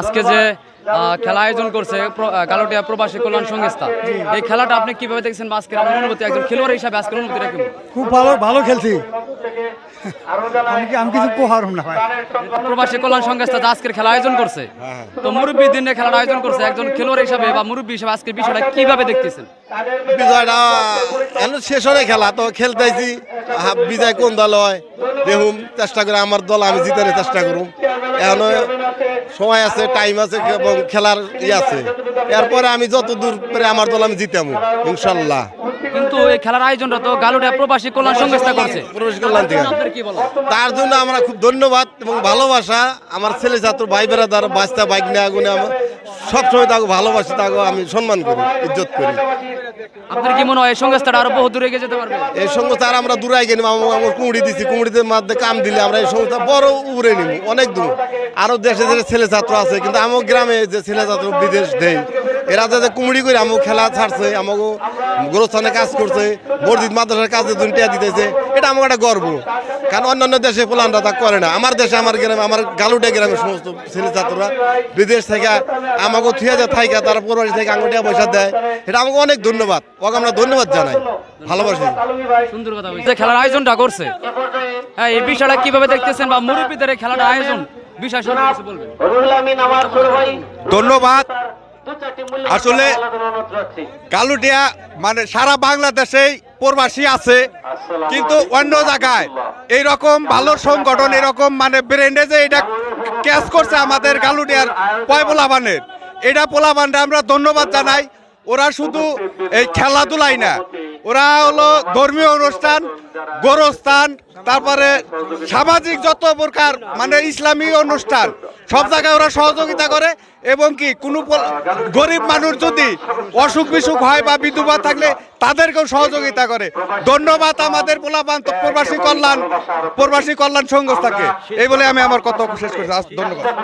আজকে যে খেলা আয়োজন করছে গালোটিয়া প্রবাসী কল্যাণ সংস্থা এই খেলাটা আপনি কীভাবে দেখছেন আজকের আপনার অনুভূতি? একজন খেলোয়াড় হিসাবে আজকের অনুভূতিটা কেমন খুব ভালো ভালো খেলছি। আমি কি আমি কিছু পোহার না ভাই। প্রবাসী কল্যাণ সংস্থা আজকের খেলা আয়োজন করছে তো মুরব্বী দিনে খেলাটা আয়োজন করছে একজন খেলোয়াড় হিসাবে বা মুরব্বী হিসাবে আজকের বিষয়টা কীভাবে দেখতেছেন? বিজয়টা এখন শেষ হলে খেলা তো খেলতেছি বিজয় কোন দল হয়? দেখুন চেষ্টা করে আমার দল আমি জিতার চেষ্টা করুম। এখনও সময় আছে টাইম আছে এবং খেলার ই আছে। এরপরে আমি যত দূর করে আমার দল আমি জিতাম ইনশাল্লাহ। কিন্তু এই খেলার আয়োজনটা তো গালুডিয়া প্রবাসী কল্যাণ সংস্থা করছে। প্রবাসী কল্যাণ থেকে। তার জন্য আমরা খুব ধন্যবাদ এবং ভালোবাসা। আমার ছেলে ছাত্র ভাই বেড়াদার বাচ্চা বাইক নিয়ে আগুনে আমার সবসময় তাকে ভালোবাসি তাকে আমি সম্মান করি ইজ্জত করি। আপনার কি মনে হয় এই সংস্থাটা আরও বহু দূরে গেছে যেতে পারবে? এই সংস্থা আর আমরা দূরে গেলাম আমার কুমড়ি দিছি কুমড়িতে মাধ্যমে কাম দিলে আমরা এই সংস্থা বড় উড়ে নিব অনেক দূর। আরও দেশে দেশে ছেলে ছাত্র আছে কিন্তু আমার গ্রামে যে ছেলে ছাত্র বিদেশ দেয় এরা যাতে কুমড়ি করে আমাকে খেলা ছাড়ছে আমাকে গোরস্থানে কাজ করছে বর্ধিত মাদ্রাসার কাজে দুইটা দিতেছে এটা আমার একটা গর্ব। কারণ অন্যান্য দেশে প্লানটা তা করে না। আমার দেশে আমার গ্রামে আমার গালুটা গ্রামের সমস্ত ছেলে ছাত্ররা বিদেশ থেকে আমাকে থুয়ে যায় থাইকা তারা পরিবার থেকে আঙুটিয়া পয়সা দেয় এটা আমাকে অনেক ধন্যবাদ। ওকে আমরা ধন্যবাদ জানাই। ভালোবাসি। সুন্দর কথা বলছে। যে খেলার আয়োজনটা করছে হ্যাঁ এই বিষয়টা কীভাবে দেখতেছেন বা মুরব্বীদের খেলাটা আয়োজন? বিষয় সম্পর্কে বলবেন। ধন্যবাদ। আসলে কালুটিয়া মানে সারা বাংলাদেশেই প্রবাসী আছে। কিন্তু অন্য জায়গায় এই রকম ভালো সংগঠন এরকম মানে ব্রেন্ডে যে এটা ক্যাচ করছে আমাদের কালুটিয়ার পয় পোলাবানের এটা পোলাবানটা আমরা ধন্যবাদ জানাই। ওরা শুধু এই খেলাধুলাই না ওরা হলো ধর্মীয় অনুষ্ঠান, গোরস্থান, তারপরে সামাজিক যত প্রকার মানে ইসলামী অনুষ্ঠান, সব জায়গায় ওরা সহযোগিতা করে এবং কি কোনো গরিব মানুষ যদি অসুখ বিসুখ হয় বা বিধবা থাকলে তাদেরকেও সহযোগিতা করে। ধন্যবাদ আমাদের পোলাপান প্রবাসী কল্যাণ প্রবাসী কল্যাণ সংস্থাকে এই বলে আমি আমার কথা শেষ করছি। ধন্যবাদ।